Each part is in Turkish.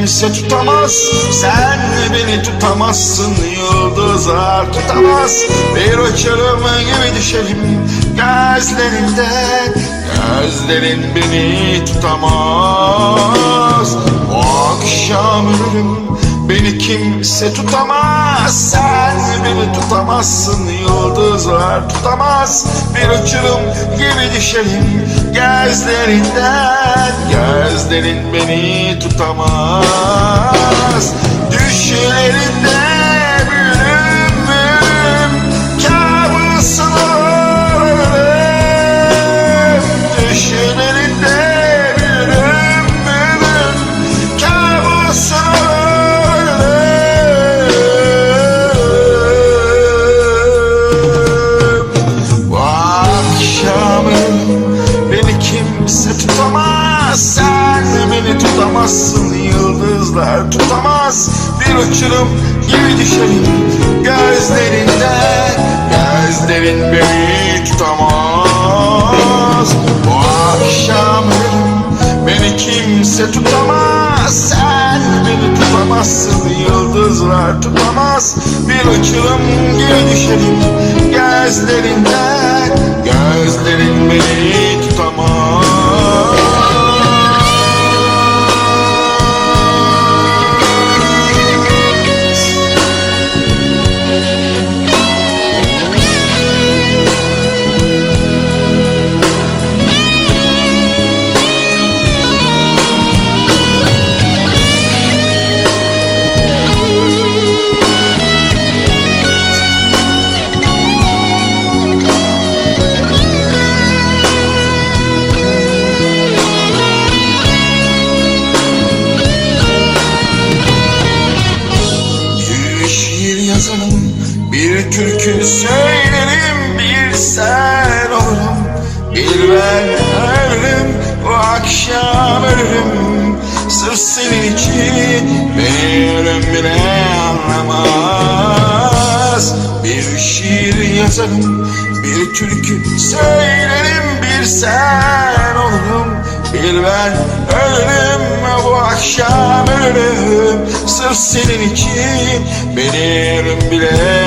kimse tutamaz. Sen beni tutamazsın Yıldızlar tutamaz. Bir uçurum gibi düşerim Gözlerinden Gözlerin beni tutamaz. O akşam ölürüm Beni kimse tutamaz. Sen beni tutamazsın Yıldızlar tutamaz. Bir uçurum gibi düşerim Gözlerinden Gözlerin beni tutamaz. Düşlerinde tutamaz Sen beni tutamazsın Yıldızlar tutamaz. Bir uçurum gibi düşerim Gözlerinden. Gözlerin beni tutamaz. Bu akşam Beni kimse tutamaz. Sen beni tutamazsın Yıldızlar tutamaz. Bir uçurum gibi düşerim Gözlerinden. Gözlerin beni türkü söylerim, bir sen olurum. Bir ben ölürüm, bu akşam ölürüm. Sırf senin için beni ölüm bile anlamaz. Bir şiir yazarım, bir türkü söylerim, bir sen olurum. Bir ben ölürüm, bu akşam ölürüm Sırf senin için beni ölüm bile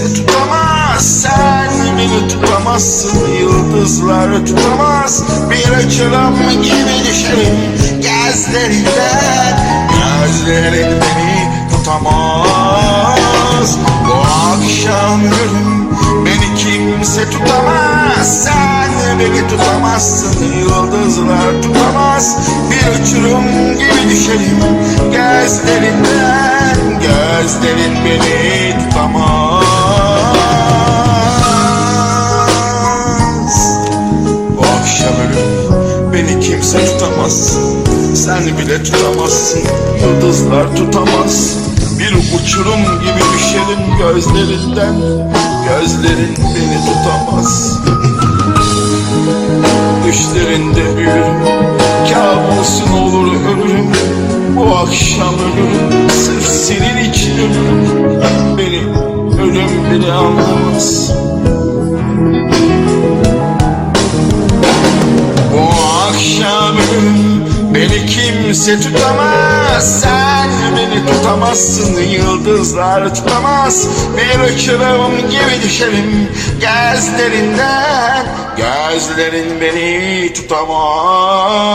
kimse tutamaz Sen beni tutamazsın Yıldızlar tutamaz. Bir açılam gibi düşerim Gözlerinden Gözlerin beni tutamaz. Bu akşam ölürüm Beni kimse tutamaz Sen beni tutamazsın Yıldızlar tutamaz. Bir uçurum gibi düşerim Gözlerinden Gözlerin beni tutamaz tutamazsın Yıldızlar tutamaz. Bir uçurum gibi düşerim gözlerinden. Gözlerin beni tutamaz. Düşlerinde büyürüm Kabusun olur ölürüm Bu akşam ölürüm Sırf senin için ölürüm Beni ölüm bile anlamaz. Bu akşam Beni kimse tutamaz. Sen beni tutamazsın. Yıldızlar tutamaz. Bir uçurum gibi düşerim. Gözlerinden Gözlerin beni tutamaz